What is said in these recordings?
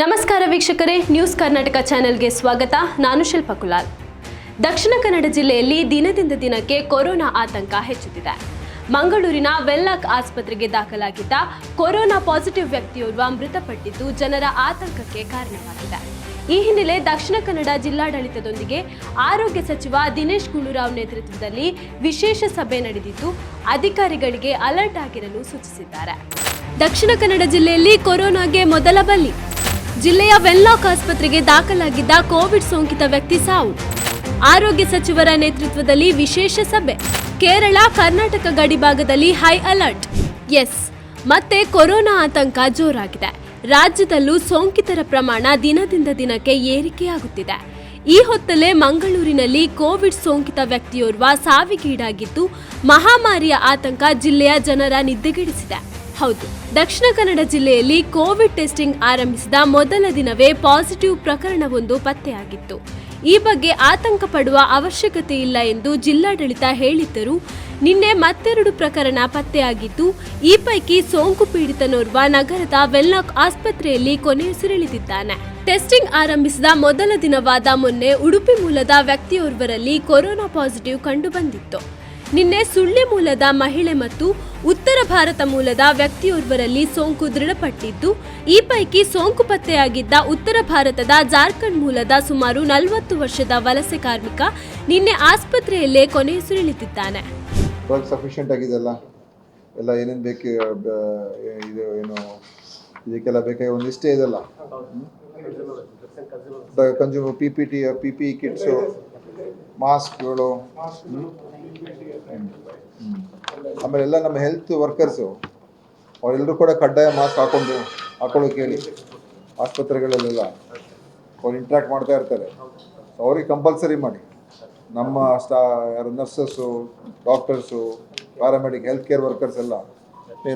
ನಮಸ್ಕಾರ ವೀಕ್ಷಕರೇ ನ್ಯೂಸ್ ಕರ್ನಾಟಕ ಚಾನೆಲ್ಗೆ ಸ್ವಾಗತ. ನಾನು ಶಿಲ್ಪ ಕುಲಾಲ್. ದಕ್ಷಿಣ ಕನ್ನಡ ಜಿಲ್ಲೆಯಲ್ಲಿ ದಿನದಿಂದ ದಿನಕ್ಕೆ ಕೊರೋನಾ ಆತಂಕ ಹೆಚ್ಚುತ್ತಿದೆ. ಮಂಗಳೂರಿನ ವೆಲ್ಲಾಕ್ ಆಸ್ಪತ್ರೆಗೆ ದಾಖಲಾಗಿದ್ದ ಕೊರೋನಾ ಪಾಸಿಟಿವ್ ವ್ಯಕ್ತಿಯೋರ್ವ ಮೃತಪಟ್ಟಿದ್ದು ಜನರ ಆತಂಕಕ್ಕೆ ಕಾರಣವಾಗಿದೆ. ಈ ಹಿನ್ನೆಲೆ ದಕ್ಷಿಣ ಕನ್ನಡ ಜಿಲ್ಲಾಡಳಿತದೊಂದಿಗೆ ಆರೋಗ್ಯ ಸಚಿವ ದಿನೇಶ್ ಗುಂಡೂರಾವ್ ನೇತೃತ್ವದಲ್ಲಿ ವಿಶೇಷ ಸಭೆ ನಡೆದಿದ್ದು, ಅಧಿಕಾರಿಗಳಿಗೆ ಅಲರ್ಟ್ ಆಗಿರಲು ಸೂಚಿಸಿದ್ದಾರೆ. ದಕ್ಷಿಣ ಕನ್ನಡ ಜಿಲ್ಲೆಯಲ್ಲಿ ಕೊರೋನಾಗೆ ಮೊದಲ ಬಲಿ ಜಿಲ್ಲೆಯ ವೆನ್ಲಾಕ್ ಆಸ್ಪತ್ರೆಗೆ ದಾಖಲಾಗಿದ್ದ ಕೋವಿಡ್ ಸೋಂಕಿತ ವ್ಯಕ್ತಿ ಸಾವು. ಆರೋಗ್ಯ ಸಚಿವರ ನೇತೃತ್ವದಲ್ಲಿ ವಿಶೇಷ ಸಭೆ. ಕೇರಳ ಕರ್ನಾಟಕ ಗಡಿಭಾಗದಲ್ಲಿ ಹೈ ಅಲರ್ಟ್. ಎಸ್. ಮತ್ತೆ ಕೊರೋನಾ ಆತಂಕ ಜೋರಾಗಿದೆ. ರಾಜ್ಯದಲ್ಲೂ ಸೋಂಕಿತರ ಪ್ರಮಾಣ ದಿನದಿಂದ ದಿನಕ್ಕೆ ಏರಿಕೆಯಾಗುತ್ತಿದೆ. ಈ ಹೊತ್ತಲ್ಲೇ ಮಂಗಳೂರಿನಲ್ಲಿ ಕೋವಿಡ್ ಸೋಂಕಿತ ವ್ಯಕ್ತಿಯೋರ್ವ ಸಾವಿಗೀಡಾಗಿದ್ದು, ಮಹಾಮಾರಿಯ ಆತಂಕ ಜಿಲ್ಲೆಯ ಜನರ ನಿದ್ದೆಗೆಡಿಸಿದೆ. ಹೌದು. ದಕ್ಷಿಣ ಕನ್ನಡ ಜಿಲ್ಲೆಯಲ್ಲಿ ಕೋವಿಡ್ ಟೆಸ್ಟಿಂಗ್ ಆರಂಭಿಸಿದ ಮೊದಲ ದಿನವೇ ಪಾಸಿಟಿವ್ ಪ್ರಕರಣವೊಂದು ಪತ್ತೆಯಾಗಿತ್ತು. ಈ ಬಗ್ಗೆ ಆತಂಕ ಪಡುವ ಅವಶ್ಯಕತೆ ಇಲ್ಲ ಎಂದು ಜಿಲ್ಲಾಡಳಿತ ಹೇಳಿದ್ದರೂ, ನಿನ್ನೆ ಮತ್ತೆರಡು ಪ್ರಕರಣ ಪತ್ತೆಯಾಗಿದ್ದು, ಈ ಪೈಕಿ ಸೋಂಕು ಪೀಡಿತನೋರ್ವ ನಗರದ ವೆಲ್ಲಾಕ್ ಆಸ್ಪತ್ರೆಯಲ್ಲಿ ಕೊನೆಯುಸಿರೆಳೆದಿದ್ದಾನೆ ಟೆಸ್ಟಿಂಗ್ ಆರಂಭಿಸಿದ ಮೊದಲ ದಿನವಾದ ಮೊನ್ನೆ ಉಡುಪಿ ಮೂಲದ ವ್ಯಕ್ತಿಯೋರ್ವರಲ್ಲಿ ಕೊರೋನಾ ಪಾಸಿಟಿವ್ ಕಂಡುಬಂದಿತ್ತು. ನಿನ್ನೆ ಸುಳ್ಳೆ ಮೂಲದ ಮಹಿಳೆ ಮತ್ತು ಉತ್ತರ ಭಾರತ ಮೂಲದ ವ್ಯಕ್ತಿಯೋರ್ವರಲ್ಲಿ ಸೋಂಕು ದೃಢಪಟ್ಟಿದ್ದು, ಈ ಪೈಕಿ ಸೋಂಕು ಪತ್ತೆಯಾಗಿದ್ದ ಉತ್ತರ ಭಾರತದ ಜಾರ್ಖಂಡ್ ಮೂಲದ ಸುಮಾರು ನಲವತ್ತು ವರ್ಷದ ವಲಸೆ ಕಾರ್ಮಿಕ ನಿನ್ನೆ ಆಸ್ಪತ್ರೆಯಲ್ಲೇ ಕೊನೆಯುಸಿರೆಳೆದಿದ್ದಾನೆ ಸಫಿಷಿಯೆಂಟ್ ಎಲ್ಲ ಏನೇನು ಬೇಕು ಇದು ಏನು, ಇದಕ್ಕೆಲ್ಲ ಬೇಕಾಗಿ ಒಂದಿಷ್ಟೇ ಇದೆಲ್ಲ. Consumer P P T P P kits ಮಾಸ್ಕ್ಗಳು ಆಮೇಲೆ ಎಲ್ಲ ನಮ್ಮ ಹೆಲ್ತ್ ವರ್ಕರ್ಸು ಅವರೆಲ್ಲರೂ ಕೂಡ ಕಡ್ಡಾಯ ಮಾಸ್ಕ್ ಹಾಕೊಂಡು ಹಾಕೊಳ್ಳೋಕೆ ಹೇಳಿ ಆಸ್ಪತ್ರೆಗಳಲ್ಲೆಲ್ಲ ಅವ್ರು ಇಂಟ್ರ್ಯಾಕ್ಟ್ ಮಾಡ್ತಾ ಇರ್ತಾರೆ. ಅವ್ರಿಗೆ ಕಂಪಲ್ಸರಿ ಮಾಡಿ. ನಮ್ಮ ಸ್ಟಾ ಯಾರು nurses doctors paramedic health care workers ಎಲ್ಲ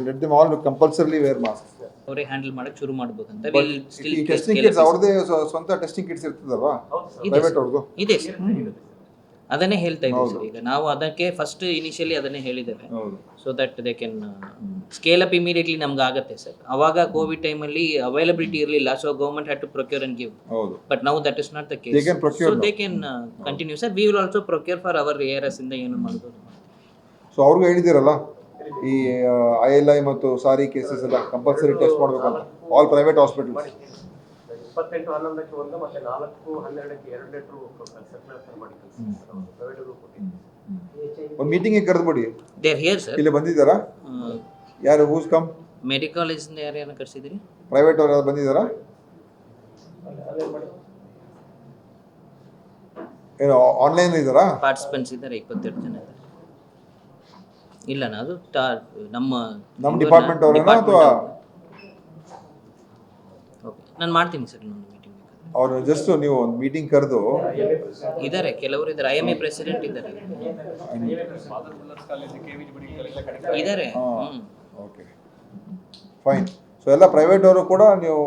let them all compulsory wear mask ಅವರೇ ಹ್ಯಾಂಡಲ್ ಮಾಡಕ್ಕೆ ಶುರು ಮಾಡ್ಬೇಕಂತ. ಈ ಟೆಸ್ಟಿಂಗ್ ಕಿಟ್ಸ್ ಅವ್ರದ್ದೇ ಸ್ವ- ಸ್ವಂತ ಟೆಸ್ಟಿಂಗ್ ಕಿಟ್ಸ್ ಇರ್ತದಲ್ವಾ? ಪ್ರೈವೇಟ್ ಅವ್ರದ್ದು ಇದೆ ಸರ್ ಅದನ್ನೇ ಹೇಳ್ತಾ ಇದ್ದೀವಿ ಸರ್. ಈಗ ನಾವು ಅದಕ್ಕೆ ಫಸ್ಟ್ ಇನಿಷಿಯಲಿ ಅದನ್ನೇ ಹೇಳಿದ್ದೇವೆ. So that they can scale up immediately ನಮ್ಗೆ ಆಗುತ್ತೆ ಸರ್. ಅವಾಗ ಕೋವಿಡ್ ಟೈಮಲ್ಲಿ ಅವೈಲಬಿಲಿಟಿ ಇರಲಿಲ್ಲ so government had to procure and give but now that is not the case so they can continue sir we will also procure for our air S ಇಂದ ಏನು ಮಾಡ್ಬೋದು. So ಅವ್ರಿಗೂ ಹೇಳಿದಿರಲ್ಲ ಈ I L I ಮತ್ತು SARI cases ಎಲ್ಲ compulsory test ಮಾಡಬೇಕು all private hospitals ಇಪ್ಪತ್ತೆಂಟು ಹನ್ನೊಂದಕ್ಕೆ ಒಂದು ಮತ್ತೆ ನಾಲ್ಕು ಹನ್ನೆರಡಕ್ಕೆ ಎರಡು ಲೀಟ್ರು ಮಾಡಿ ಒಂದು ಮೀಟಿಂಗ್ ಕರೆದ್ಬಿಡಿ. ದೇರ್ ಹಿಯರ್ ಸರ್ ಇಲ್ಲಿ ಬಂದಿದ್ದಾರಾ? ಯಾರು ಹೂಸ್ ಕಮ್ ಮೆಡಿಕಾಲೇಜಿಂದ ಯಾರ್ಯಾರನ್ನ ಕರ್ಸಿದ್ರಿ. ಪ್ರೈವೇಟ್ ಅವ್ರು ಯಾರು ಬಂದಿದ್ದಾರಾ? ಏನು ಆನ್ಲೈನ್ ಇದ್ದಾರಾ? ಪಾರ್ಟಿಸಿಪೆಂಟ್ಸ್ ಇದ್ದಾರೆ ಇಪ್ಪತ್ತೆರಡು ಜನ ಇದ್ದಾರೆ. ಇಲ್ಲ ಅದು ನಮ್ಮ ನಮ್ಮ ಡಿಪಾರ್ಟ್ಮೆಂಟ್ ಅವರೇನಾ ಅಥವಾ ನಾನು ಮಾಡ್ತೀನಿ ಸರ್ ಇನ್ನೊಂದು ಮೀಟಿಂಗ್ ಅವ್ರು ಜಸ್ಟ್ ನೀವು ಒಂದು ಮೀಟಿಂಗ್ ಕರೆದು ಇದ್ದಾರೆ ಕೆಲವರು ಇದ್ದಾರೆ ಐ ಎಂ ಎ ಪ್ರೆಸಿಡೆಂಟ್ ಇದ್ದಾರೆ. ಇದ್ದಾರೆ ಹ್ಮ್. ಓಕೆ ಫೈನ್ ಸೊ ಎಲ್ಲ ಪ್ರೈವೇಟ್ ಅವರು ಕೂಡ ನೀವು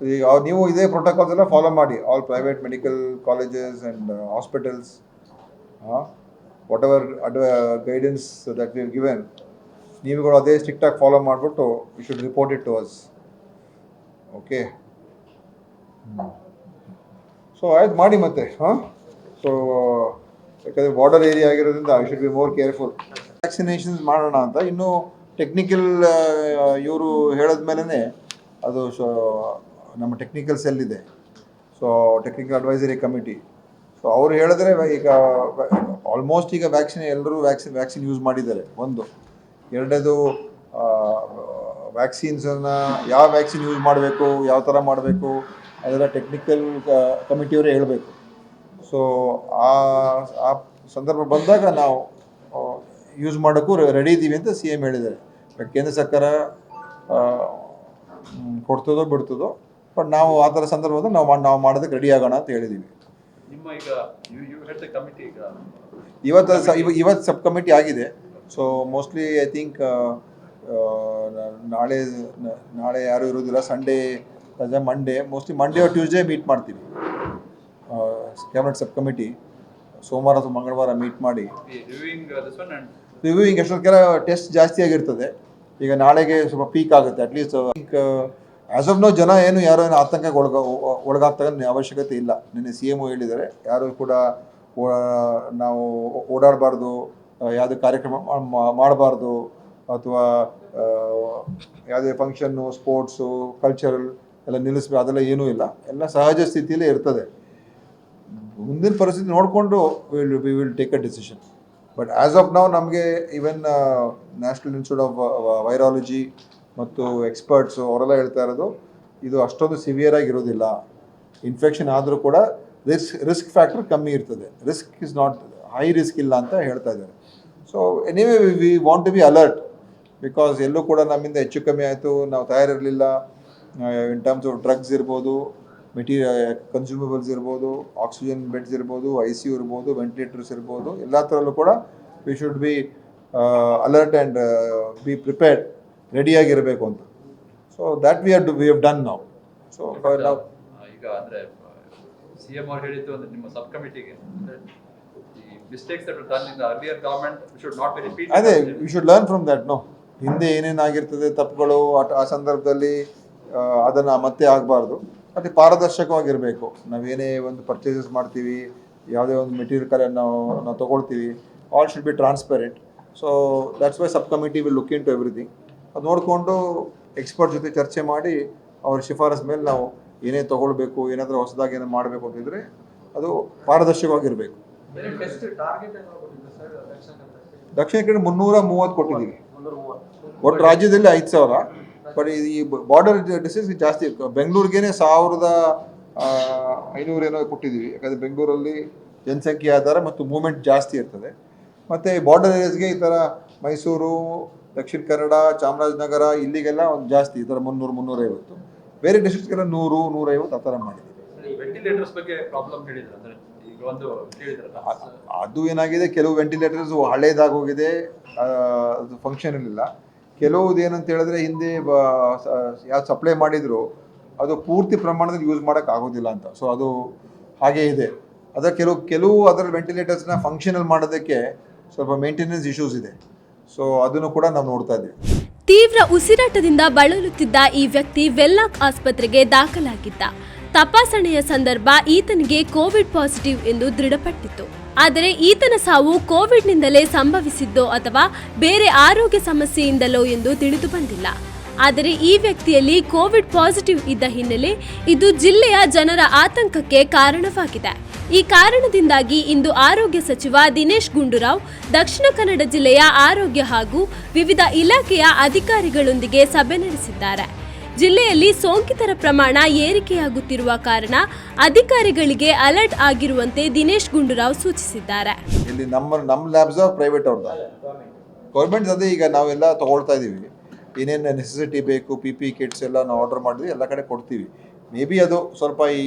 ಈಗ ಅವ್- ನೀವು ಇದೇ ಪ್ರೋಟೋಕಾಲ್ಸ್ ಎಲ್ಲ ಫಾಲೋ ಮಾಡಿ. All private medical colleges and hospitals whatever ಅಡ್ವ guidance that we given ಕೂಡ ಅದೇ ಸ್ಟ್ರಿಕ್ಟಾಗಿ ಫಾಲೋ ಮಾಡಿಬಿಟ್ಟು you should report it to us okay so ಆಯ್ತು, ಮಾಡಿ ಮತ್ತೆ, ಹಾಂ? ಸೊ ಯಾಕಂದರೆ ಬಾರ್ಡರ್ ಏರಿಯಾ ಆಗಿರೋದ್ರಿಂದ I should be more careful vaccinations ಮಾಡೋಣ ಅಂತ. ಇನ್ನು ಟೆಕ್ನಿಕಲ್ ಇವರು ಹೇಳಿದ ಮೇಲೇ ಅದು ಸೊ ನಮ್ಮ ಟೆಕ್ನಿಕಲ್ ಸೆಲ್ ಇದೆ. So technical advisory committee so ಅವ್ರು ಹೇಳಿದ್ರೆ ಈಗ ಆಲ್ಮೋಸ್ಟ್ ಈಗ ವ್ಯಾಕ್ಸಿನ್ ಎಲ್ಲರೂ ವ್ಯಾಕ್ಸಿನ್ ವ್ಯಾಕ್ಸಿನ್ ಯೂಸ್ ಮಾಡಿದ್ದಾರೆ. ಒಂದು. ಎರಡನೇದು ವ್ಯಾಕ್ಸಿನ್ಸನ್ನು ಯಾವ ವ್ಯಾಕ್ಸಿನ್ ಯೂಸ್ ಮಾಡಬೇಕು, ಯಾವ ಥರ ಮಾಡಬೇಕು ಅದೆಲ್ಲ ಟೆಕ್ನಿಕಲ್ ಕಮಿಟಿಯವರೇ ಹೇಳಬೇಕು. ಸೊ ಆ ಆ ಸಂದರ್ಭ ಬಂದಾಗ ನಾವು ಯೂಸ್ ಮಾಡೋಕ್ಕೂ ರೆಡಿ ಇದ್ದೀವಿ ಅಂತ ಸಿ ಎಂ ಹೇಳಿದ್ದಾರೆ. ಕೇಂದ್ರ ಸರ್ಕಾರ ಕೊಡ್ತದೋ ಬಿಡ್ತದೋ ಬಟ್ ನಾವು ಆ ಥರ ಸಂದರ್ಭ ಬಂದಾಗ ನಾವು ಮಾಡ್- ನಾವು ಮಾಡೋದಕ್ಕೆ ರೆಡಿ ಆಗೋಣ ಅಂತ ಹೇಳಿದ್ದೀವಿ ಇವತ್ತು ಇವತ್ತು ಸಬ್ ಕಮಿಟಿ ಆಗಿದೆ. ಸೊ ಮೋಸ್ಟ್ಲಿ ಐ ಥಿಂಕ್ ನಾಳೆ ನಾಳೆ ಯಾರು ಇರೋದಿಲ್ಲ ಸಂಡೇ ರಜಾ Monday mostly Monday Tuesday meet ಮಾಡ್ತೀವಿ. ಕ್ಯಾಬಿನೆಟ್ ಸಬ್ ಕಮಿಟಿ ಸೋಮವಾರ ಅಥವಾ ಮಂಗಳವಾರ ಮೀಟ್ ಮಾಡಿ. ರಿವ್ಯೂಯಿಂಗ್ ಎಷ್ಟೊತ್ತಿಗೆಲ್ಲ ಟೆಸ್ಟ್ ಜಾಸ್ತಿ ಆಗಿರ್ತದೆ. ಈಗ ನಾಳೆಗೆ ಸ್ವಲ್ಪ ಪೀಕ್ ಆಗುತ್ತೆ ಅಟ್ಲೀಸ್ಟ್ ಆ್ಯಸ್ ಆಫ್ ನೋ ಜನ ಏನು ಯಾರೋ ಏನು ಆತಂಕಕ್ಕೆ ಒಳಗ ಒಳಗಾಗ್ತಕ್ಕಂಥ ಅವಶ್ಯಕತೆ ಇಲ್ಲ. ನಿನ್ನೆ ಸಿ ಎಂ ಹೇಳಿದ್ದಾರೆ ಯಾರು ಕೂಡ ನಾವು ಓಡಾಡಬಾರ್ದು ಯಾವುದೇ ಕಾರ್ಯಕ್ರಮ ಮಾಡಬಾರ್ದು ಅಥವಾ ಯಾವುದೇ ಫಂಕ್ಷನ್ನು ಸ್ಪೋರ್ಟ್ಸು ಕಲ್ಚರಲ್ ಎಲ್ಲ ನಿಲ್ಲಿಸ್ಬೇಕು, ಅದೆಲ್ಲ ಏನೂ ಇಲ್ಲ. ಎಲ್ಲ ಸಹಜ ಸ್ಥಿತಿಯಲ್ಲೇ ಇರ್ತದೆ. ಮುಂದಿನ ಪರಿಸ್ಥಿತಿ ನೋಡಿಕೊಂಡು will we will take a decision but as of ನಾವು ನಮಗೆ even National Institute of Virology ಮತ್ತು ಎಕ್ಸ್ಪರ್ಟ್ಸು ಅವರೆಲ್ಲ ಹೇಳ್ತಾ ಇರೋದು, ಇದು ಅಷ್ಟೊಂದು ಸಿವಿಯರ್ ಆಗಿರೋದಿಲ್ಲ ಇನ್ಫೆಕ್ಷನ್ ಆದರೂ ಕೂಡ ರಿಸ್ಕ್ ರಿಸ್ಕ್ ಫ್ಯಾಕ್ಟರ್ ಕಮ್ಮಿ ಇರ್ತದೆ. Risk is not high risk ಇಲ್ಲ ಅಂತ ಹೇಳ್ತಾ ಇದ್ದಾರೆ. So anyway we want to be alert because ಎಲ್ಲೂ ಕೂಡ ನಮ್ಮಿಂದ ಹೆಚ್ಚು ಕಮ್ಮಿ ಆಯಿತು, ನಾವು ತಯಾರಿರಲಿಲ್ಲ. ಇನ್ ಟರ್ಮ್ಸ್ ಆಫ್ ಡ್ರಗ್ಸ್ ಇರ್ಬೋದು ಮೆಟೀರಿಯಲ್ ಕನ್ಸ್ಯೂಮಬಲ್ಸ್ ಇರ್ಬೋದು ಆಕ್ಸಿಜನ್ ಬೆಡ್ಸ್ ಇರ್ಬೋದು ಐ ಸಿ ಯು ಇರ್ಬೋದು ವೆಂಟಿಲೇಟರ್ಸ್ ಇರ್ಬೋದು ಎಲ್ಲ ಥರಲ್ಲೂ ಕೂಡ we should be alert and be prepared ರೆಡಿಯಾಗಿರಬೇಕು ಅಂತ. So that we are do we have done ನಾವು ಸೊ ಈಗ ಅಂದರೆ ಸಿ ಎಂ ಅವ್ರು ಹೇಳಿದ್ದು ಅಂದರೆ ನಿಮ್ಮ ಸಬ್ ಕಮಿಟಿಗೆ ಅಂದ್ರೆ mistakes earlier government should not be repeat ಅದೇ we should learn from that no ಹಿಂದೆ ಏನೇನಾಗಿರ್ತದೆ ತಪ್ಪುಗಳು ಆ- ಸಂದರ್ಭದಲ್ಲಿ ಅದನ್ನ ಮತ್ತೆ ಆಗಬಾರ್ದು. ಮತ್ತು ಪಾರದರ್ಶಕವಾಗಿರಬೇಕು. ನಾವೇನೇ ಒಂದು ಪರ್ಚೇಸಸ್ ಮಾಡ್ತೀವಿ ಯಾವುದೇ ಒಂದು ಮೆಟೀರಿಯಲ್ ಕಲೆ ನಾವು ನಾವು ತೊಗೊಳ್ತೀವಿ all should be transparent so that's why sub committee will look into everything ಅದು ನೋಡಿಕೊಂಡು ಎಕ್ಸ್ಪರ್ಟ್ ಜೊತೆ ಚರ್ಚೆ ಮಾಡಿ ಅವ್ರ ಶಿಫಾರಸ್ ಮೇಲೆ ನಾವು ಏನೇ ತೊಗೊಳ್ಬೇಕು ಏನಾದರೂ ಹೊಸದಾಗಿ ಏನೋ ಮಾಡಬೇಕು ಅಂತಿದ್ರೆ ಅದು ಪಾರದರ್ಶಕವಾಗಿರಬೇಕು. ದಕ್ಷಿಣ ಕನ್ನಡ ಮುನ್ನೂರ ಮೂವತ್ತು ಕೊಟ್ಟಿದ್ದೀವಿ. ಒಟ್ಟು ರಾಜ್ಯದಲ್ಲಿ ಐದು ಸಾವಿರ. ಬಟ್ ಈ ಬಾರ್ಡರ್ ಡಿಸೀಸ್ ಜಾಸ್ತಿ ಬೆಂಗಳೂರಿಗೇನೆ ಸಾವಿರದ ಐನೂರು ಏನೋ ಕೊಟ್ಟಿದ್ದೀವಿ. ಯಾಕಂದರೆ ಬೆಂಗಳೂರಲ್ಲಿ ಜನಸಂಖ್ಯೆ ಆಧಾರ ಮತ್ತು ಮೂವ್ಮೆಂಟ್ ಜಾಸ್ತಿ ಇರ್ತದೆ. ಮತ್ತು ಬಾರ್ಡರ್ ಏರಿಯಾಸ್ಗೆ ಈ ಥರ ಮೈಸೂರು ದಕ್ಷಿಣ ಕನ್ನಡ ಚಾಮರಾಜನಗರ ಇಲ್ಲಿಗೆಲ್ಲ ಒಂದು ಜಾಸ್ತಿ ಈ ಥರ ಮುನ್ನೂರು ಮುನ್ನೂರೈವತ್ತು. ಬೇರೆ ಡಿಸ್ಟ್ರಿಕ್ಟ್ಗೆಲ್ಲ ನೂರು ನೂರೈವತ್ತು ಆ ಥರ ಮಾಡಿದ್ದೀವಿ. ಅದು ಏನಾಗಿದೆ ಕೆಲವು ವೆಂಟಿಲೇಟರ್ಸ್ ಹಳೇದಾಗಿ ಹೋಗಿದೆ ಅದು ಫಂಕ್ಷನ್ ಇರಲಿಲ್ಲ. ಕೆಲವುದು ಏನಂತ ಹೇಳಿದ್ರೆ ಹಿಂದೆ ಯಾವ್ದು ಸಪ್ಲೈ ಮಾಡಿದ್ರು, ಅದು ಪೂರ್ತಿ ಪ್ರಮಾಣದಲ್ಲಿ ಯೂಸ್ ಮಾಡೋಕೆ ಆಗೋದಿಲ್ಲ ಅಂತ. ಸೊ ಅದು ಹಾಗೇ ಇದೆ. ಅದರ ಕೆಲವು ಕೆಲವು ಅದರ ವೆಂಟಿಲೇಟರ್ಸ್ನ ಫಂಕ್ಷನಲ್ ಮಾಡೋದಕ್ಕೆ ಸ್ವಲ್ಪ ಮೇಂಟೆನೆನ್ಸ್ ಇಶ್ಯೂಸ್ ಇದೆ. ಸೊ ಅದನ್ನು ಕೂಡ ನಾವು ನೋಡ್ತಾ ಇದ್ದೀವಿ. ತೀವ್ರ ಉಸಿರಾಟದಿಂದ ಬಳಲುತ್ತಿದ್ದ ಈ ವ್ಯಕ್ತಿ ವೆಲ್ಲಾಕ್ ಆಸ್ಪತ್ರೆಗೆ ದಾಖಲಾಗಿದ್ದ. ತಪಾಸಣೆಯ ಸಂದರ್ಭ ಈತನಿಗೆ ಕೋವಿಡ್ ಪಾಸಿಟಿವ್ ಎಂದು ದೃಢಪಟ್ಟಿತ್ತು. ಆದರೆ ಈತನ ಸಾವು ಕೋವಿಡ್ನಿಂದಲೇ ಸಂಭವಿಸಿದ್ದೋ ಅಥವಾ ಬೇರೆ ಆರೋಗ್ಯ ಸಮಸ್ಯೆಯಿಂದಲೋ ಎಂದು ತಿಳಿದು ಬಂದಿಲ್ಲ. ಆದರೆ ಈ ವ್ಯಕ್ತಿಯಲ್ಲಿ ಕೋವಿಡ್ ಪಾಸಿಟಿವ್ ಇದ್ದ ಹಿನ್ನೆಲೆ ಇದು ಜಿಲ್ಲೆಯ ಜನರ ಆತಂಕಕ್ಕೆ ಕಾರಣವಾಗಿದೆ. ಈ ಕಾರಣದಿಂದಾಗಿ ಇಂದು ಆರೋಗ್ಯ ಸಚಿವ ದಿನೇಶ್ ಗುಂಡೂರಾವ್, ದಕ್ಷಿಣ ಕನ್ನಡ ಜಿಲ್ಲೆಯ ಆರೋಗ್ಯ ಹಾಗೂ ವಿವಿಧ ಇಲಾಖೆಯ ಅಧಿಕಾರಿಗಳೊಂದಿಗೆ ಸಭೆ ನಡೆಸಿದ್ದಾರೆ. ಜಿಲ್ಲೆಯಲ್ಲಿ ಸೋಂಕಿತರ ಪ್ರಮಾಣ ಏರಿಕೆಯಾಗುತ್ತಿರುವ ಕಾರಣ ಅಧಿಕಾರಿಗಳಿಗೆ ಅಲರ್ಟ್ ಆಗಿರುವಂತೆ ದಿನೇಶ್ ಗುಂಡೂರಾವ್ ಸೂಚಿಸಿದ್ದಾರೆ. ಇಲ್ಲಿ ನಮ್ಮ ನಮ್ಮ ಲ್ಯಾಬ್ಸ್ ಪ್ರೈವೇಟ್ ಅವ್ರದ್ದು. ಗೌರ್ಮೆಂಟ್ ಅದೇ ಈಗ ನಾವೆಲ್ಲ ತಗೊಳ್ತಾ ಇದ್ದೀವಿ ಏನೇನು ನೆಸೆಸಿಟಿ ಬೇಕು ಪಿ ಪಿ ಕಿಟ್ಸ್ ಎಲ್ಲ ನಾವು ಆರ್ಡರ್ ಮಾಡಿದ್ವಿ ಎಲ್ಲ ಕಡೆ ಕೊಡ್ತೀವಿ. ಮೇ ಬಿ ಅದು ಸ್ವಲ್ಪ ಈ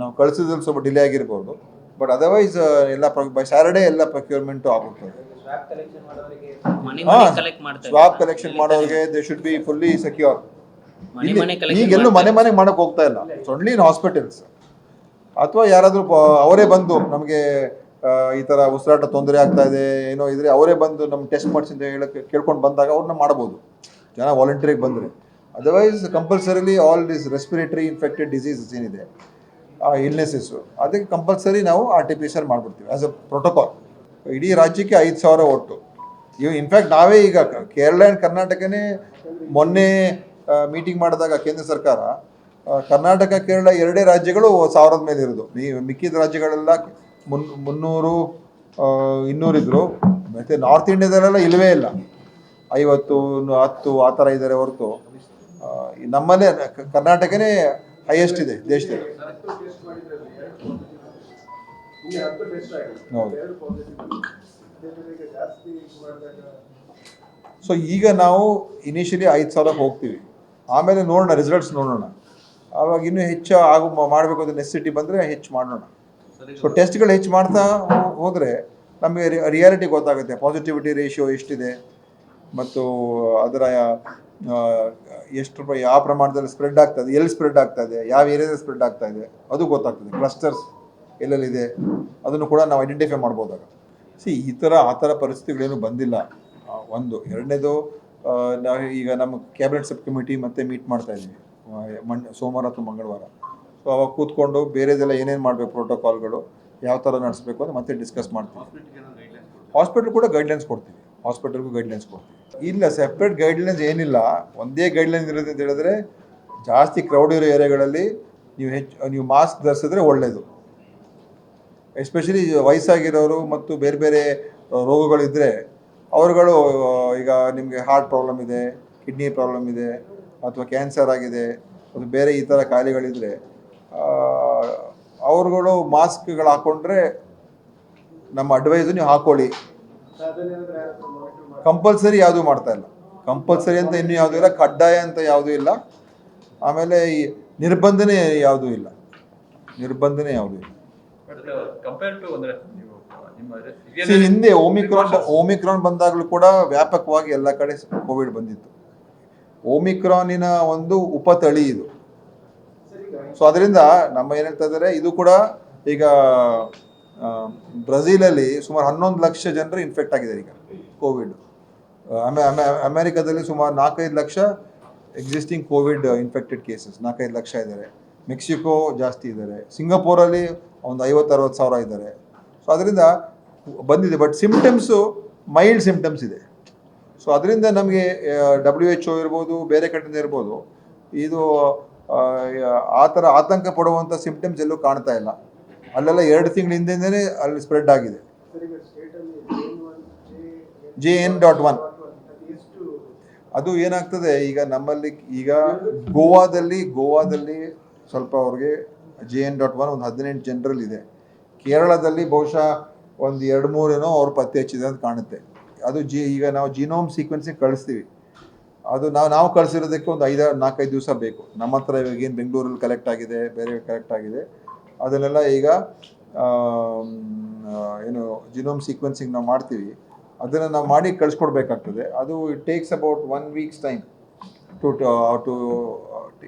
ನಾವು ಕಳಿಸಿದ್ರಲ್ಲಿ ಸ್ವಲ್ಪ ಡಿಲೇ ಆಗಿರ್ಬೋದು. ಬಟ್ ಅದರ್ವೈಸ್ ಎಲ್ಲ ಬೈ ಸ್ಯಾಟರ್ಡೇ ಎಲ್ಲ ಪ್ರೊಕ್ಯೂರ್ಮೆಂಟು ಆಗುತ್ತದೆ ಸ್ವಾಪ್ ಕಲೆಕ್ಷನ್ ಮಾಡೋರಿಗೆ they should be fully secure ಈಗೆಲ್ಲೂ ಮನೆ ಮನೆಗೆ ಮಾಡಕ್ ಹೋಗ್ತಾ ಇಲ್ಲ. ಇನ್ ಹಾಸ್ಪಿಟಲ್ಸ್ ಅಥವಾ ಯಾರಾದ್ರೂ ಅವರೇ ಬಂದು ನಮಗೆ ಈ ತರ ಉಸಿರಾಟ ತೊಂದರೆ ಆಗ್ತಾ ಇದೆ ಏನೋ ಇದ್ರೆ ಅವರೇ ಬಂದು ನಮ್ಗೆ ಟೆಸ್ಟ್ ಮಾಡಿಸಿ ಅಂತ ಹೇಳಕ್ಕೆ ಕೇಳ್ಕೊಂಡು ಬಂದಾಗ ಅವ್ರನ್ನ ಮಾಡ್ಬೋದು. ಜನ ವಾಲಂಟಿಯರಿಗೆ ಬಂದ್ರೆ. Otherwise compulsorily all this respiratory infected diseases ಏನಿದೆ ಆ ಇಲ್ನೆಸಸ್ಸು ಅದಕ್ಕೆ ಕಂಪಲ್ಸರಿ ನಾವು R T P C R ಮಾಡಿಬಿಡ್ತೀವಿ as a protocol ಇಡೀ ರಾಜ್ಯಕ್ಕೆ ಐದು ಸಾವಿರ ಒಟ್ಟು. ಇವು ಇನ್ಫ್ಯಾಕ್ಟ್ ನಾವೇ ಈಗ ಕೇರಳ ಆ್ಯಂಡ್ ಕರ್ನಾಟಕನೇ ಮೊನ್ನೆ ಮೀಟಿಂಗ್ ಮಾಡಿದಾಗ ಕೇಂದ್ರ ಸರ್ಕಾರ ಕರ್ನಾಟಕ, ಕೇರಳ ಎರಡೇ ರಾಜ್ಯಗಳು ಸಾವಿರದ ಮೇಲೆ ಇರೋದು. ಈ ಮಿಕ್ಕಿದ ರಾಜ್ಯಗಳೆಲ್ಲ ಮುನ್, ಮುನ್ನೂರು ಇನ್ನೂರಿದ್ರು ಮತ್ತು ನಾರ್ತ್ ಇಂಡಿಯಾದಲ್ಲೆಲ್ಲ ಇಲ್ಲವೇ ಇಲ್ಲ. ಐವತ್ತು ಹತ್ತು ಆ ಥರ ಇದ್ದಾರೆ ಹೊರತು. ನಮ್ಮಲ್ಲೇ ಕರ್ನಾಟಕನೇ ಹೈಯೆಸ್ಟ್ ಇದೆ ದೇಶದಲ್ಲಿ. ಹೌದು. ಸೊ ಈಗ ನಾವು ಇನಿಷಿಯಲಿ ಐದು ಸಾವಿರಕ್ಕೆ ಹೋಗ್ತೀವಿ. ಆಮೇಲೆ ನೋಡೋಣ ರಿಸಲ್ಟ್ಸ್ ನೋಡೋಣ. ಆವಾಗ ಇನ್ನೂ ಹೆಚ್ಚು ಆಗು ಮಾಡಬೇಕು ಅಂತ ನೆಸೆಸಿಟಿ ಬಂದರೆ ಹೆಚ್ಚು ಮಾಡೋಣ. ಸೊ ಟೆಸ್ಟ್ಗಳು ಹೆಚ್ಚು ಮಾಡ್ತಾ ಹೋದರೆ ನಮಗೆ ರಿಯಾಲಿಟಿ ಗೊತ್ತಾಗುತ್ತೆ. ಪಾಸಿಟಿವಿಟಿ ರೇಷಿಯೋ ಎಷ್ಟಿದೆ ಮತ್ತು ಅದರ ಎಷ್ಟು ರೂಪಾಯಿ ಯಾವ ಪ್ರಮಾಣದಲ್ಲಿ ಸ್ಪ್ರೆಡ್ ಆಗ್ತದೆ ಎಲ್ಲಿ ಸ್ಪ್ರೆಡ್ ಆಗ್ತಾ ಇದೆ ಯಾವ ಏರಿಯಾದಲ್ಲಿ ಸ್ಪ್ರೆಡ್ ಆಗ್ತಾ ಇದೆ ಅದು ಗೊತ್ತಾಗ್ತದೆ. ಕ್ಲಸ್ಟರ್ಸ್ ಎಲ್ಲೆಲ್ಲಿದೆ ಅದನ್ನು ಕೂಡ ನಾವು ಐಡೆಂಟಿಫೈ ಮಾಡ್ಬೋದಾಗ. ಸಿ ಈ ಥರ ಆ ಥರ ಪರಿಸ್ಥಿತಿಗಳೇನು ಬಂದಿಲ್ಲ. ಒಂದು. ಎರಡನೇದು ನಾವು ಈಗ ನಮ್ಮ ಕ್ಯಾಬಿನೆಟ್ ಸಬ್ ಕಮಿಟಿ ಮತ್ತೆ ಮೀಟ್ ಮಾಡ್ತಾ ಇದ್ದೀವಿ. ಮಂಡ್, ಸೋಮವಾರ ಅಥವಾ ಮಂಗಳವಾರ. ಸೊ ಅವಾಗ ಕೂತ್ಕೊಂಡು ಬೇರೆದೆಲ್ಲ ಏನೇನು ಮಾಡಬೇಕು ಪ್ರೋಟೋಕಾಲ್ಗಳು ಯಾವ ಥರ ನಡೆಸಬೇಕು ಅಂತ ಮತ್ತೆ ಡಿಸ್ಕಸ್ ಮಾಡ್ತೀವಿ. ಹಾಸ್ಪಿಟಲ್ ಕೂಡ ಗೈಡ್ಲೈನ್ಸ್ ಕೊಡ್ತೀವಿ. ಹಾಸ್ಪಿಟಲ್ಗೂ ಗೈಡ್ಲೈನ್ಸ್ ಕೊಡ್ತೀವಿ. ಇಲ್ಲ ಸೆಪ್ರೇಟ್ ಗೈಡ್ಲೈನ್ಸ್ ಏನಿಲ್ಲ. ಒಂದೇ ಗೈಡ್ಲೈನ್ಸ್ ಇರುತ್ತೆ ಅಂತ ಹೇಳಿದ್ರೆ ಜಾಸ್ತಿ ಕ್ರೌಡ್ ಇರೋ ಏರಿಯಾಗಳಲ್ಲಿ ನೀವು ಹೆಚ್ಚು, ನೀವು ಮಾಸ್ಕ್ ಧರಿಸಿದ್ರೆ ಒಳ್ಳೆಯದು ಎಸ್ಪೆಷಲಿ ವಯಸ್ಸಾಗಿರೋರು ಮತ್ತು ಬೇರೆ ಬೇರೆ ರೋಗಗಳಿದ್ದರೆ ಅವರುಗಳು ಈಗ ನಿಮಗೆ ಹಾರ್ಟ್ ಪ್ರಾಬ್ಲಮ್ ಇದೆ ಕಿಡ್ನಿ ಪ್ರಾಬ್ಲಮ್ ಇದೆ ಅಥವಾ ಕ್ಯಾನ್ಸರ್ ಆಗಿದೆ ಅದು ಬೇರೆ ಈ ಥರ ಕಾಯಿಲೆಗಳಿದ್ದರೆ ಅವರುಗಳು ಮಾಸ್ಕ್ಗಳು ಹಾಕ್ಕೊಂಡ್ರೆ ನಮ್ಮ ಅಡ್ವೈಸು ನೀವು ಹಾಕೊಳ್ಳಿ. ಕಂಪಲ್ಸರಿ ಯಾವುದೂ ಮಾಡ್ತಾ ಇಲ್ಲ. ಕಂಪಲ್ಸರಿ ಅಂತ ಇನ್ನೂ ಯಾವುದೂ ಇಲ್ಲ ಕಡ್ಡಾಯ ಅಂತ ಯಾವುದೂ ಇಲ್ಲ. ಆಮೇಲೆ ಈ ನಿರ್ಬಂಧನೆ ಯಾವುದೂ ಇಲ್ಲ. ನಿರ್ಬಂಧನೆ ಯಾವುದೂ ಇಲ್ಲ. ಕಂಪೇರ್ ಟು ನಿಮ್ಮ See, ಹಿಂದೆ ಓಮಿಕ್ರಾನ್ ಓಮಿಕ್ರಾನ್ ಬಂದಾಗಲೂ ಕೂಡ ವ್ಯಾಪಕವಾಗಿ ಎಲ್ಲ ಕಡೆ ಕೋವಿಡ್ ಬಂದಿತ್ತು. ಓಮಿಕ್ರಾನಿನ ಒಂದು ಉಪತಳಿ ಇದು. ಸೊ ಅದರಿಂದ ನಮ್ಮ ಏನು ಹೇಳ್ತಾ ಇದ್ದಾರೆ ಇದು ಕೂಡ ಈಗ ಬ್ರೆಜಿಲಲ್ಲಿ ಸುಮಾರು ಹನ್ನೊಂದು ಲಕ್ಷ ಜನರು ಇನ್ಫೆಕ್ಟ್ ಆಗಿದ್ದಾರೆ ಈಗ ಕೋವಿಡ್ ಅಮೆರಿಕದಲ್ಲಿ ಸುಮಾರು ನಾಲ್ಕೈದು lakh existing covid infected cases ನಾಲ್ಕೈದು ಲಕ್ಷ ಇದ್ದಾರೆ. ಮೆಕ್ಸಿಕೋ ಜಾಸ್ತಿ ಇದ್ದಾರೆ. ಸಿಂಗಪೂರಲ್ಲಿ ಒಂದು ಐವತ್ತು ಅರವತ್ತು ಸಾವಿರ ಇದ್ದಾರೆ. ಸೊ ಅದರಿಂದ ಬಂದಿದೆ. ಬಟ್ ಸಿಂಪ್ಟಮ್ಸು ಮೈಲ್ಡ್ ಸಿಂಪ್ಟಮ್ಸ್ ಇದೆ. ಸೊ ಅದರಿಂದ ನಮಗೆ ಡಬ್ಲ್ಯೂ ಎಚ್ ಒ ಇರ್ಬೋದು ಬೇರೆ ಕಡೆಯಿಂದ ಇರ್ಬೋದು ಇದು ಆ, ಥರ ಆತಂಕ ಪಡುವಂಥ ಸಿಂಪ್ಟಮ್ಸ್ ಎಲ್ಲೂ ಕಾಣ್ತಾ ಇಲ್ಲ. ಅಲ್ಲೆಲ್ಲ ಎರಡು ತಿಂಗಳ ಹಿಂದೆನೇ ಅಲ್ಲಿ ಸ್ಪ್ರೆಡ್ ಆಗಿದೆ. ಜೆ ಎನ್ ಡಾಟ್ ಒನ್ ಅದು ಏನಾಗ್ತದೆ ಈಗ ನಮ್ಮಲ್ಲಿ ಈಗ ಗೋವಾದಲ್ಲಿ ಗೋವಾದಲ್ಲಿ ಸ್ವಲ್ಪ ಅವ್ರಿಗೆ ಜೆ ಎನ್ ಡಾಟ್ ಒನ್ ಒಂದು ಹದಿನೆಂಟು ಜನರಲ್ಲಿ ಇದೆ. ಕೇರಳದಲ್ಲಿ ಬಹುಶಃ ಒಂದು ಎರಡು ಮೂರೇನೋ ಅವ್ರು ಪತ್ತೆ ಹಚ್ಚಿದೆ ಅಂತ ಕಾಣುತ್ತೆ. ಅದು ಜಿ, ಈಗ ನಾವು ಜಿನೋಮ್ ಸೀಕ್ವೆನ್ಸಿಂಗ್ ಕಳಿಸ್ತೀವಿ. ಅದು ನಾವು ನಾವು ಕಳಿಸಿರೋದಕ್ಕೆ ಒಂದು ಐದು, ನಾಲ್ಕೈದು ದಿವಸ ಬೇಕು. ನಮ್ಮ ಹತ್ರ ಇವಾಗ ಏನು ಬೆಂಗಳೂರಲ್ಲಿ ಕಲೆಕ್ಟ್ ಆಗಿದೆ, ಬೇರೆ ಕಲೆಕ್ಟ್ ಆಗಿದೆ. ಅದನ್ನೆಲ್ಲ ಈಗ ಏನು ಜಿನೋಮ್ ಸೀಕ್ವೆನ್ಸಿಂಗ್ ನಾವು ಮಾಡ್ತೀವಿ. ಅದನ್ನು ನಾವು ಮಾಡಿ ಕಳಿಸ್ಕೊಡ್ಬೇಕಾಗ್ತದೆ. ಅದು it takes about one weeks time to to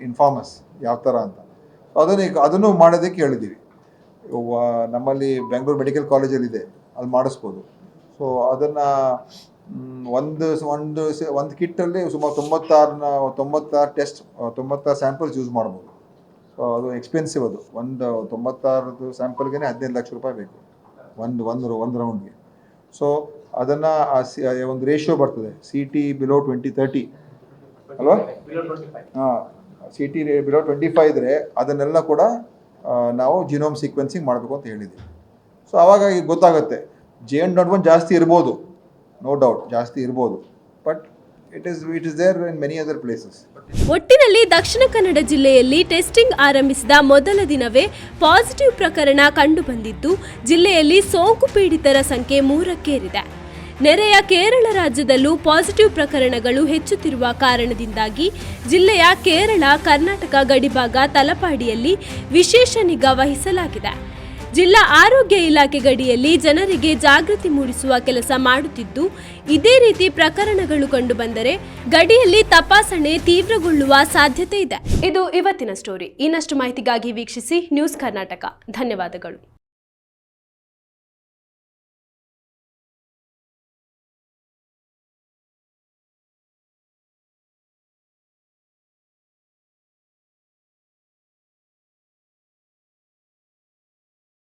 inform us ಯಾವ ಥರ ಅಂತ. ಅದನ್ನು ಈಗ, ಅದನ್ನು ಮಾಡೋದಕ್ಕೆ ಹೇಳಿದ್ದೀವಿ ನಮ್ಮಲ್ಲಿ ಬೆಂಗಳೂರು ಮೆಡಿಕಲ್ ಕಾಲೇಜಲ್ಲಿ ಇದೆ. ಅಲ್ಲಿ ಮಾಡಿಸ್ಬೋದು. ಸೊ ಅದನ್ನು ಒಂದು ಒಂದು ಒಂದು ಕಿಟ್ಟಲ್ಲಿ ಸುಮಾರು ತೊಂಬತ್ತಾರನ್ನ ತೊಂಬತ್ತಾರು ಟೆಸ್ಟ್ ತೊಂಬತ್ತಾರು ಸ್ಯಾಂಪಲ್ಸ್ ಯೂಸ್ ಮಾಡ್ಬೋದು. ಸೊ ಅದು ಎಕ್ಸ್ಪೆನ್ಸಿವ್ ಅದು. ಒಂದು ತೊಂಬತ್ತಾರದು ಸ್ಯಾಂಪಲ್ಗೆ ಹದಿನೈದು ಲಕ್ಷ ರೂಪಾಯಿ ಬೇಕು. ಒಂದು ಒಂದು ಒಂದು ರೌಂಡ್ಗೆ. ಸೊ ಅದನ್ನು ಒಂದು ರೇಷಿಯೋ ಬರ್ತದೆ. C T below twenty thirty ಅಲ್ವಾ? ಹಾಂ C T below twenty five ಇದ್ದರೆ ಅದನ್ನೆಲ್ಲ ಕೂಡ ಆ, ನಾವು ಜಿನೋಮ್ ಸೀಕ್ವೆನ್ಸಿಂಗ್ ಮಾಡಬೇಕು ಅಂತ ಹೇಳಿದ್ದೀವಿ. ಸೊ ಆವಾಗ ಈಗ ಗೊತ್ತಾಗುತ್ತೆ. ಜೆ ಎನ್ ಡಾಟ್ ಒನ್ ಜಾಸ್ತಿ ಇರ್ಬೋದು. ನೋ ಡೌಟ್ ಜಾಸ್ತಿ ಇರ್ಬೋದು. But it is it is there in many other places ಒಟ್ಟಿನಲ್ಲಿ ದಕ್ಷಿಣ ಕನ್ನಡ ಜಿಲ್ಲೆಯಲ್ಲಿ ಟೆಸ್ಟಿಂಗ್ ಆರಂಭಿಸಿದ ಮೊದಲ ದಿನವೇ ಪಾಸಿಟಿವ್ ಪ್ರಕರಣ ಕಂಡುಬಂದಿದ್ದು, ಜಿಲ್ಲೆಯಲ್ಲಿ ಸೋಂಕು ಪೀಡಿತರ ಸಂಖ್ಯೆ ಮೂರಕ್ಕೇರಿದೆ. ನೆರೆಯ ಕೇರಳ ರಾಜ್ಯದಲ್ಲೂ ಪಾಸಿಟಿವ್ ಪ್ರಕರಣಗಳು ಹೆಚ್ಚುತ್ತಿರುವ ಕಾರಣದಿಂದಾಗಿ ಜಿಲ್ಲೆಯ ಕೇರಳ, ಕರ್ನಾಟಕ, ಗಡಿಭಾಗ, ತಲಪಾಡಿಯಲ್ಲಿ ವಿಶೇಷ ನಿಗಾ ವಹಿಸಲಾಗಿದೆ. ಜಿಲ್ಲಾ ಆರೋಗ್ಯ ಇಲಾಖೆ ಗಡಿಯಲ್ಲಿ ಜನರಿಗೆ ಜಾಗೃತಿ ಮೂಡಿಸುವ ಕೆಲಸ ಮಾಡುತ್ತಿದ್ದು, ಇದೇ ರೀತಿ ಪ್ರಕರಣಗಳು ಕಂಡುಬಂದರೆ ಗಡಿಯಲ್ಲಿ ತಪಾಸಣೆ ತೀವ್ರಗೊಳ್ಳುವ ಸಾಧ್ಯತೆ ಇದೆ. ಇದು ಇವತ್ತಿನ ಸ್ಟೋರಿ. ಇನ್ನಷ್ಟು ಮಾಹಿತಿಗಾಗಿ ವೀಕ್ಷಿಸಿ ನ್ಯೂಸ್ ಕರ್ನಾಟಕ. ಧನ್ಯವಾದಗಳು.